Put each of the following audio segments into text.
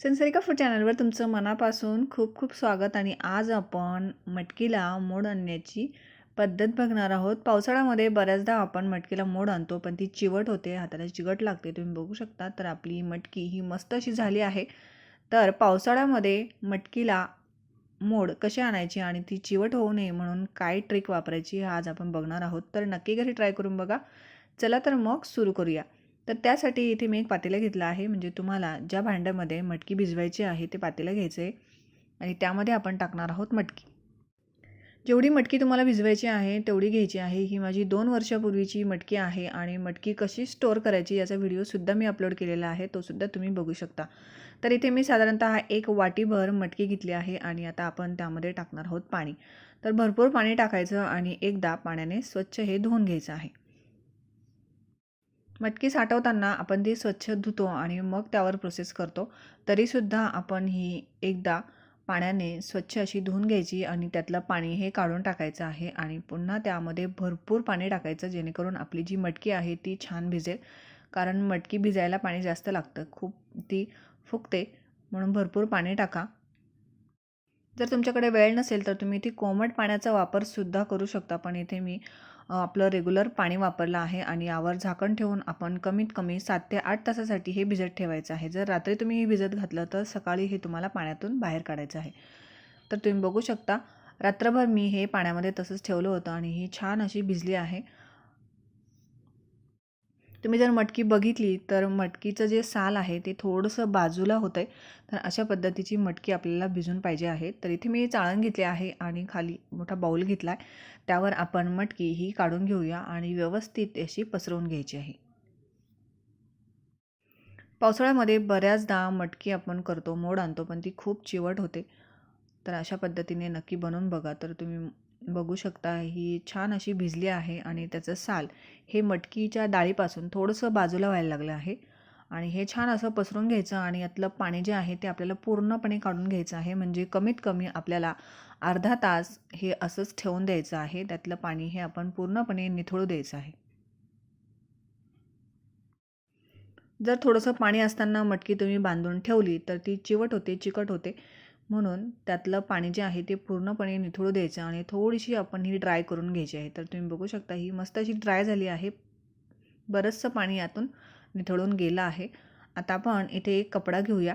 सेन्सरिका food चॅनलवर तुमचं मनापासून खूप खूप स्वागत आणि आज आपण मटकीला मोड आणण्याची पद्धत बघणार आहोत. पावसाळ्यामध्ये बऱ्याचदा आपण मटकीला मोड आणतो पण ती चिवट होते हाताला चिकट लागते. तुम्ही बघू शकता तर आपली मटकी ही मस्त अशी झाली आहे. तर पावसाळ्यामध्ये मटकीला मोड कशी आणायची आणि ती चिवट होऊ नये म्हणून काय ट्रिक वापरायची आज आपण बघणार आहोत. तर नक्की घरी ट्राय करून बघा. चला तर मग सुरू करूया. तर त्यासाठी इथे मी एक पातेलं घेतलं आहे. म्हणजे तुम्हाला ज्या भांड्यामध्ये मटकी भिजवायची आहे ते पातेलं घ्यायचं आहे आणि त्यामध्ये आपण टाकणार आहोत मटकी. जेवढी मटकी तुम्हाला भिजवायची आहे तेवढी घ्यायची आहे. ही माझी दोन वर्षापूर्वीची मटकी आहे आणि मटकी कशी स्टोअर करायची याचा व्हिडिओसुद्धा मी अपलोड केलेला आहे. तोसुद्धा तुम्ही बघू शकता. तर इथे मी साधारणतः एक वाटीभर मटकी घेतली आहे आणि आता आपण त्यामध्ये टाकणार आहोत पाणी. तर भरपूर पाणी टाकायचं आणि एकदा पाण्याने स्वच्छ हे धुवून घ्यायचं आहे. मटकी साठवताना आपण ती स्वच्छ धुतो आणि मग त्यावर प्रोसेस करतो. तरीसुद्धा आपण ही एकदा पाण्याने स्वच्छ अशी धुवून घ्यायची आणि त्यातलं पाणी हे काढून टाकायचं आहे आणि पुन्हा त्यामध्ये भरपूर पाणी टाकायचं जेणेकरून आपली जी मटकी आहे ती छान भिजेल. कारण मटकी भिजायला पाणी जास्त लागतं खूप ती फुगते म्हणून भरपूर पाणी टाका. जर तुमच्याकडे वेळ नसेल तर तुम्ही ती कोमट पाण्याचा वापरसुद्धा करू शकता पण इथे मी आपलं रेग्युलर पाणी वापरलं आहे आणि यावर झाकण ठेवून आपण कमीत कमी सात ते आठ तासासाठी हे भिजत ठेवायचं आहे. जर रात्री तुम्ही हे भिजत घातलं तर सकाळी हे तुम्हाला पाण्यातून बाहेर काढायचं आहे. तर तुम्ही बघू शकता रात्रभर मी हे पाण्यामध्ये तसंच ठेवलं होतं आणि ही छान अशी भिजली आहे. तुम्ही जर मटकी बघितली तर मटकीचं जे साल आहे ते थोडंसं बाजूला होतं आहे तर अशा पद्धतीची मटकी आपल्याला भिजून पाहिजे आहे. तर इथे मी चाळण घेतले आहे आणि खाली मोठा बाऊल घेतला आहे त्यावर आपण मटकी ही काढून घेऊया आणि व्यवस्थित अशी पसरवून घ्यायची आहे. पावसाळ्यामध्ये बऱ्याचदा मटकी आपण करतो मोड आणतो पण ती खूप चिवट होते. तर अशा पद्धतीने नक्की बनवून बघा. तर तुम्ही बघू शकता ही छान अशी भिजली आहे आणि त्याचं साल. हे मटकीच्या डाळीपासून थोडंसं बाजूला व्हायला लागलं आहे आणि हे छान असं पसरून घ्यायचं आणि यातलं पाणी जे आहे ते आपल्याला पूर्णपणे काढून घ्यायचं आहे. म्हणजे कमीत कमी आपल्याला अर्धा तास हे असंच ठेवून द्यायचं आहे. त्यातलं पाणी हे आपण पूर्णपणे निथळू द्यायचं आहे. जर थोडंसं पाणी असताना मटकी तुम्ही बांधून ठेवली तर ती चिवट होते चिकट होते. म्हणून त्यातलं पाणी जे आहे ते पूर्णपणे निथळू द्यायचं आणि थोडीशी आपण ही ड्राय करून घ्यायची आहे. तर तुम्ही बघू शकता ही मस्त अशी ड्राय झाली आहे. बरंचसं पाणी यातून निथळून गेलं आहे. आता आपण इथे एक कपडा घेऊया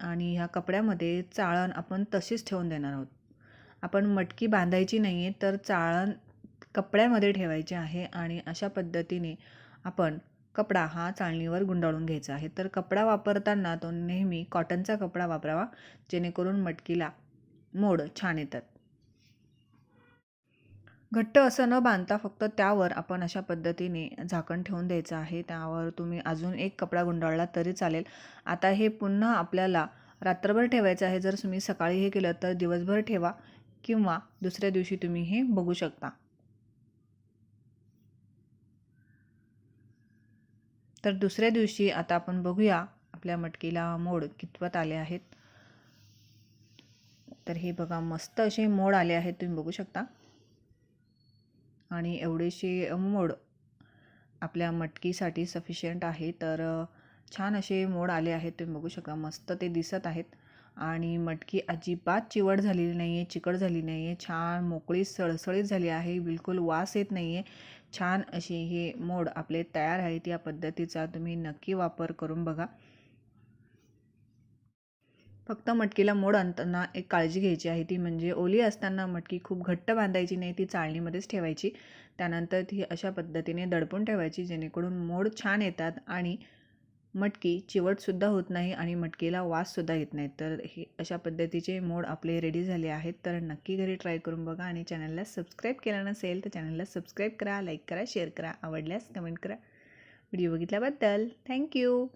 आणि ह्या कपड्यामध्ये चाळण आपण तशीच ठेवून देणार आहोत. आपण मटकी बांधायची नाही आहे तर चाळण कपड्यामध्ये ठेवायची आहे आणि अशा पद्धतीने आपण कपडा हा चाळणीवर गुंडाळून घ्यायचा आहे. तर कपडा वापरताना तो नेहमी कॉटनचा कपडा वापरावा जेणेकरून मटकीला मोड छान येतात. घट्ट असं न बांधता फक्त त्यावर आपण अशा पद्धतीने झाकण ठेवून द्यायचं आहे. त्यावर तुम्ही अजून एक कपडा गुंडाळला तरी चालेल. आता हे पुन्हा आपल्याला रात्रभर ठेवायचं आहे. जर तुम्ही सकाळी हे केलं तर दिवसभर ठेवा किंवा दुसऱ्या दिवशी तुम्ही हे बघू शकता. तर दुसऱ्या दिवशी आता आपण बघूया आपल्या मटकीला मोड कितवत आले आहेत. तर हे बघा मस्त असे मोड आले आहेत तुम्ही बघू शकता. आणि एवढेसे मोड आपल्या मटकीसाठी सफिशियंट आहे. तर छान असे मोड आले आहेत तुम्ही बघू शकता. मस्त ते दिसत आहेत. आणि मटकी अजिबात चिवट झालेली नाही आहे चिकट झाली नाही आहे छान मोकळी सळसळीत झाली आहे बिलकुल वास येत नाही आहे छान अशी हे मोड आपले तयार आहेत या पद्धतीचा तुम्ही नक्की वापर करून बघा. फक्त मटकीला मोड आणताना एक काळजी घ्यायची आहे ती म्हणजे ओली असताना मटकी खूप घट्ट बांधायची नाही ती चाळणीमध्येच ठेवायची. त्यानंतर ती अशा पद्धतीने दडपून ठेवायची जेणेकरून मोड छान येतात आणि मटकी चिवटसुद्धा होत नाही आणि मटकीला वाससुद्धा येत नाही. तर हे अशा पद्धतीचे मोड आपले रेडी झाले आहेत. तर नक्की घरी ट्राय करून बघा आणि चॅनलला सबस्क्राईब केला नसेल तर चॅनलला सबस्क्राईब करा लाईक करा शेअर करा आवडल्यास कमेंट करा. Video बघितल्याबद्दल thank you